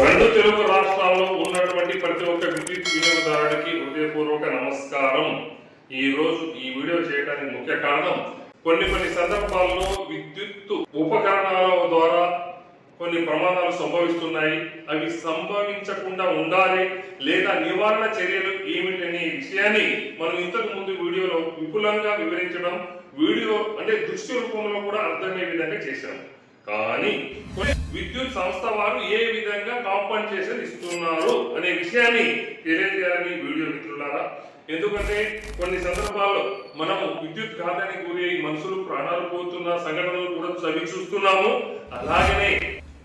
రెండు తెలుగు రాష్ట్రాల్లో ఉన్నటువంటి ప్రతి ఒక్క విద్యుత్ వినియోగదారుడికి హృదయపూర్వక నమస్కారం. ఈ రోజు ఈ వీడియో చేయడానికి ముఖ్య కారణం కొన్ని కొన్ని సందర్భాల్లో విద్యుత్ ఉపకరణాల ద్వారా కొన్ని ప్రమాదాలు సంభవిస్తున్నాయి. అవి సంభవించకుండా ఉండాలి లేదా నివారణ చర్యలు ఏమిటనే విషయాన్ని మనం ఇంతకు ముందు వీడియోలో విపులంగా వివరించడం వీడియో అంటే దృశ్య రూపంలో కూడా అర్థమయ్యే విధంగా చేశాము కానీ కొన్ని విద్యుత్ సంస్థ వారు ఏ విధంగా కాంపన్సేషన్ ఇస్తున్నారు అనే విషయాన్ని తెలియజేయాలని వీడియో మిత్రులారా ఎందుకంటే కొన్ని సందర్భాల్లో మనము విద్యుత్ ఘాతానికి గురి మనుషులు ప్రాణాలు పోతున్న సంఘటనలు కూడా చవి చూస్తున్నాము. అలాగనే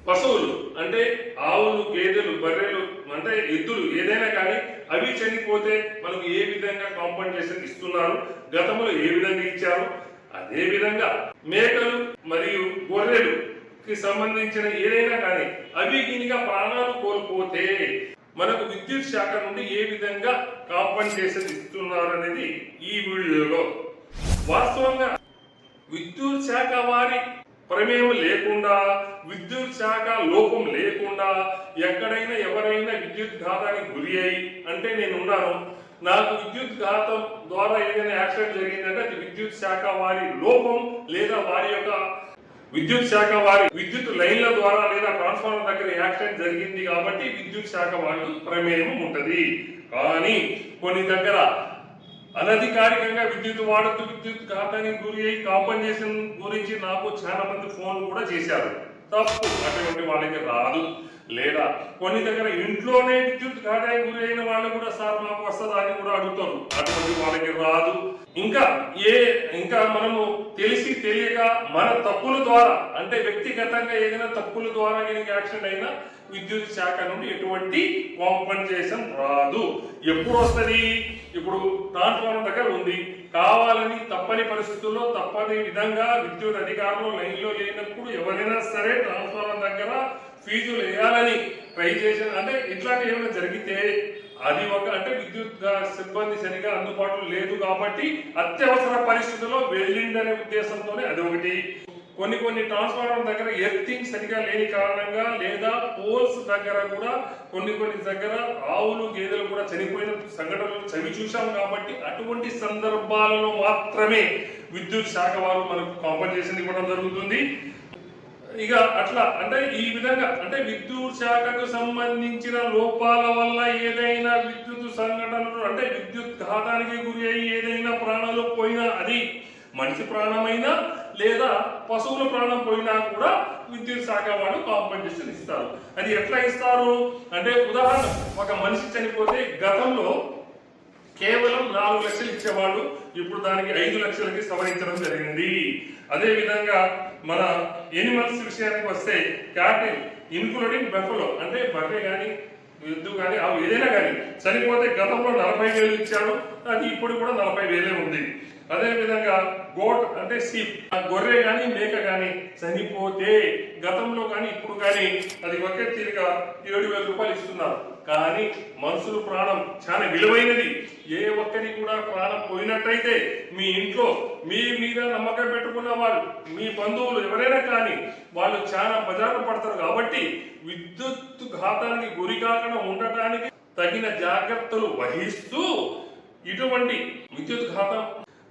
పశువులు అంటే ఆవులు గేదెలు బర్రెలు అంటే ఎద్దులు ఏదైనా కానీ అవి చనిపోతే మనకు ఏ విధంగా కాంపన్సేషన్ ఇస్తున్నారు గతంలో ఏ విధంగా ఇచ్చారు అదే విధంగా మేకలు మరియు గొర్రెలు కి సంబంధించిన ఏదైనా కానీ అవి గినిగా ప్రాణాలు కోల్పోతే మనకు విద్యుత్ శాఖ నుండి ఏ విధంగా కాంపన్సేషన్ ఇస్తున్నారు అనేది ఈ వీడియోలో. వాస్తవంగా విద్యుత్ శాఖ వారి ప్రమేయం లేకుండా విద్యుత్ శాఖ లోపం లేకుండా ఎక్కడైనా ఎవరైనా విద్యుత్ ఘాతానికి గురి అయి అంటే నేను ఉన్నాను. నాకు విద్యుత్ ఘాతం ద్వారా ఏదైనా యాక్సిడెంట్ జరిగిందంటే అది విద్యుత్ శాఖ వారి లోపం లేదా వారి యొక్క విద్యుత్ శాఖ వారి విద్యుత్ లైన్ల ద్వారా లేదా ట్రాన్స్ఫార్మర్ దగ్గర యాక్సిడెంట్ జరిగింది కాబట్టి విద్యుత్ శాఖ వారి ప్రమేయం ఉంటది. కానీ కొన్ని దగ్గర అనధికారికంగా విద్యుత్ వాడుతూ విద్యుత్ ఘాతానికి గురి అయి కాంపన్సేషన్ గురించి నాకు చాలా మంది ఫోన్ కూడా చేశారు. తప్పు. అటువంటి వాళ్ళకి రాదు లేదా కొన్ని దగ్గర ఇంట్లోనే విద్యుత్ ఘాతానికి గురైన వాళ్ళు కూడా సార్ మాకు వస్తుందా అని కూడా అడుగుతాను అటువంటి వాళ్ళకి రాదు. ఇంకా ఏ ఇంకా మనము తెలిసి తెలియక మన తప్పుల ద్వారా అంటే వ్యక్తిగతంగా ఏదైనా తప్పుల ద్వారా కనుక యాక్సిడెంట్ అయినా విద్యుత్ శాఖ నుండి ఎటువంటి కాంపన్సేషన్ రాదు. ఎప్పుడు వస్తుంది? ఇప్పుడు ట్రాన్స్ఫార్మర్ దగ్గర ఉంది? కావాలని తప్పని పరిస్థితుల్లో తప్పని విధంగా విద్యుత్ అధికారులు లైన్లో లేనప్పుడు ఎవరైనా సరే ట్రాన్స్ఫార్మర్ దగ్గర ఫీజులు వేయాలని ట్రై చేసిన అంటే ఇట్లాంటి ఏమైనా జరిగితే అది ఒక అంటే విద్యుత్ సిబ్బంది సరిగా అందుబాటులో లేదు కాబట్టి అత్యవసర పరిస్థితుల్లో వెళ్ళిండనే ఉద్దేశంతోనే అది ఒకటి. కొన్ని కొన్ని ట్రాన్స్ఫార్మర్ దగ్గర ఎర్తింగ్ సరిగా లేని కారణంగా లేదా పోల్స్ దగ్గర కూడా కొన్ని కొన్ని దగ్గర ఆవులు గేదెలు కూడా చనిపోయిన సంఘటనలు చవి చూశాం కాబట్టి అటువంటి సందర్భాలలో మాత్రమే విద్యుత్ శాఖ వారు మనకు కాంపన్సేషన్ ఇవ్వడం జరుగుతుంది. ఇక అట్లా అంటే ఈ విధంగా అంటే విద్యుత్ శాఖకు సంబంధించిన లోపాల వల్ల ఏదైనా విద్యుత్ సంఘటనలు అంటే విద్యుత్ ఘాతానికి గురి అయ్యి ఏదైనా ప్రాణాలు పోయినా అది మనిషి ప్రాణమైనా లేదా పశువుల ప్రాణం పోయినా కూడా విద్యుత్ శాఖ వాళ్ళు కాంపెన్సేషన్ ఇస్తారు. అది ఎట్లా ఇస్తారు? అంటే ఉదాహరణ ఒక మనిషి చనిపోతే గతంలో కేవలం నాలుగు లక్షలు ఇచ్చేవాళ్ళు ఇప్పుడు దానికి ఐదు లక్షలకి సవరించడం జరిగింది. అదే విధంగా మన ఎనిమల్స్ విషయానికి వస్తే క్యాటిల్ ఇన్క్లూడింగ్ బెఫలో అంటే బఫే కానీ ఎద్దు కానీ అవి ఏదైనా కానీ చనిపోతే గతంలో నలభై వేలు ఇచ్చాడు అది ఇప్పుడు కూడా నలభై వేలే ఉంది. అదే విధంగా గోట్ అంటే సీప్. ఆ గొర్రె కానీ మేక కానీ చనిపోతే గతంలో కానీ ఇప్పుడు కానీ అది ఒకే తీరిక ఏడు వేల రూపాయలు ఇస్తున్నారు. కానీ మనుషులు ప్రాణం చాలా విలువైనది. ఏ ఒక్కరి కూడా ప్రాణం పోయినట్టయితే మీ ఇంట్లో మీ మీద నమ్మకం పెట్టుకున్న వాళ్ళు మీ బంధువులు ఎవరైనా కానీ వాళ్ళు చాలా బజారు పడతారు. కాబట్టి విద్యుత్ ఘాతానికి గురి కాకుండా ఉండటానికి తగిన జాగ్రత్తలు వహిస్తూ ఇటువంటి విద్యుత్ ఘాతం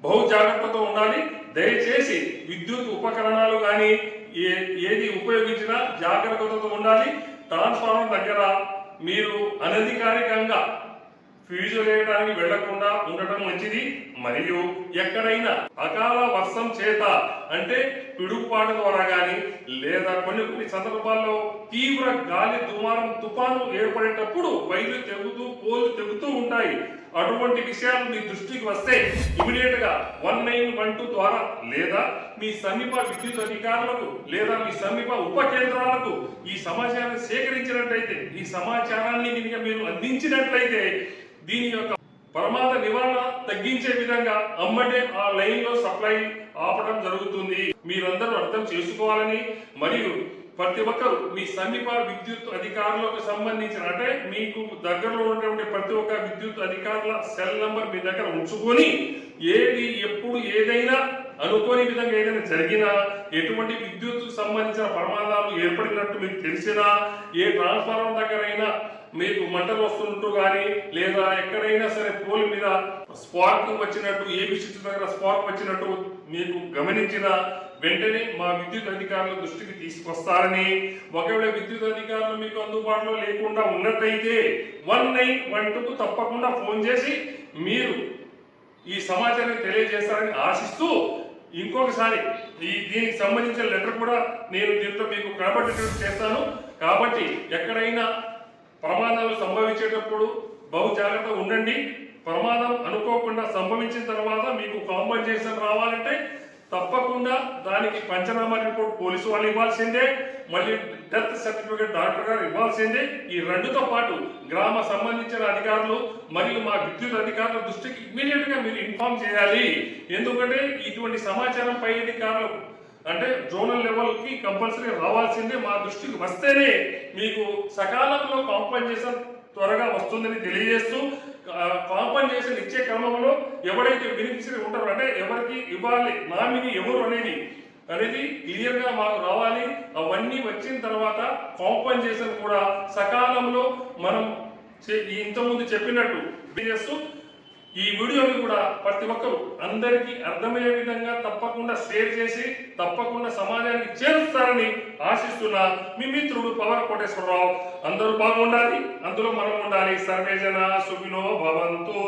బహు జాగ్రత్తతో ఉండాలి. దయచేసి విద్యుత్ ఉపకరణాలు కానీ ఏ ఏది ఉపయోగించినా జాగ్రత్తతో ఉండాలి. ట్రాన్స్ఫార్మర్ దగ్గర మీరు అనధికారికంగా ఫీజు వేయడానికి వెళ్ళకుండా ఉండటం మంచిది. మరియు ఎక్కడైనా అకాల వర్షం చేత అంటే పిడుగుపాటు ద్వారా కానీ లేదా కొన్ని కొన్ని సందర్భాల్లో తీవ్ర గాలి దుమారం తుఫాను ఏర్పడేటప్పుడు వైర్లు తెగుతూ పోలు తెగుతూ ఉంటాయి. అటువంటి విషయాలు మీ దృష్టికి వస్తే ఇమీడియట్గా వన్ నైన్ వన్ టూ ద్వారా లేదా మీ సమీప విద్యుత్ అధికారులకు లేదా మీ సమీప ఉప కేంద్రాలకు ఈ సమాచారాన్ని సేకరించినట్లయితే ఈ సమాచారాన్ని కనుక మీరు అందించినట్లయితే దీని యొక్క ప్రమాద నివారణ తగ్గించే విధంగా అమ్మటే ఆ లైన్లో సప్లై ఆపడం జరుగుతుంది. మీరందరూ అర్థం చేసుకోవాలని మరియు ప్రతి ఒక్కరు మీ సమీప విద్యుత్ అధికారులకు సంబంధించిన అంటే మీకు దగ్గరలో ఉన్నటువంటి ప్రతి ఒక్క విద్యుత్ అధికారుల సెల్ నంబర్ మీ దగ్గర ఉంచుకొని ఏది ఎప్పుడు ఏదైనా అనుకోని విధంగా ఏదైనా జరిగినా ఎటువంటి విద్యుత్ సంబంధించిన ప్రమాదాలు ఏర్పడినట్టు మీకు తెలిసినా ఏ ట్రాన్స్ఫార్మర్ దగ్గరైనా మీకు మంటలు వస్తున్నట్టు కానీ లేదా ఎక్కడైనా సరే పోల్ మీద స్పార్క్ వచ్చినట్టు ఏ విషయం దగ్గర స్పార్క్ వచ్చినట్టు మీకు గమనించిన వెంటనే మా విద్యుత్ అధికారుల దృష్టికి తీసుకొస్తారని ఒకవేళ విద్యుత్ అధికారులు మీకు అందుబాటులో లేకుండా ఉన్నట్టయితే వన్ నైన్ వన్ టూకు తప్పకుండా ఫోన్ చేసి మీరు ఈ సమాచారాన్ని తెలియజేస్తారని ఆశిస్తూ ఇంకొకసారి ఈ దీనికి సంబంధించిన లెటర్ కూడా నేను దీంతో మీకు కనబడేటట్టు చేస్తాను. కాబట్టి ఎక్కడైనా ప్రమాదాలు సంభవించేటప్పుడు బహు జాగ్రత్త ఉండండి. ప్రమాదం అనుకోకుండా సంభవించిన తర్వాత మీకు కాంపన్సేషన్ రావాలంటే తప్పకుండా దానికి పంచనామా రిపోర్ట్ పోలీసు వాళ్ళు ఇవ్వాల్సిందే. మళ్ళీ డెత్ సర్టిఫికేట్ డాక్టర్ గారు ఇవ్వాల్సిందే. ఈ రెండుతో పాటు గ్రామ సంబంధించిన అధికారులు మరియు మా విద్యుత్ అధికారుల దృష్టికి ఇమీడియట్గా మీరు ఇన్ఫార్మ్ చేయాలి. ఎందుకంటే ఇటువంటి సమాచారం పై అధికారులు అంటే జోనల్ లెవెల్కి కంపల్సరీ రావాల్సిందే మా దృష్టికి వస్తేనే మీకు సకాలంలో కాంపన్సేషన్ త్వరగా వస్తుందని తెలియజేస్తూ కాంపన్సేషన్ ఇచ్చే క్రమంలో ఎవరైతే బెనిఫిషరీ ఉంటారో అంటే ఎవరికి ఇవ్వాలి నామిని ఎవరు అనేది అనేది క్లియర్గా మాకు రావాలి. అవన్నీ వచ్చిన తర్వాత కాంపన్సేషన్ కూడా సకాలంలో మనం ఇంతకుముందు చెప్పినట్టు చేస్తూ ఈ వీడియోని కూడా ప్రతి ఒక్కరు అందరికీ అర్థమయ్యే విధంగా తప్పకుండా షేర్ చేసి తప్పకుండా సమాజానికి చేరుస్తారని ఆశిస్తున్న మీ మిత్రుడు పవర్ కోటేశ్వరరావు. అందరూ బాగుండాలి అందులో మనం ఉండాలి. సర్వేజన సుఖినో భవంతు.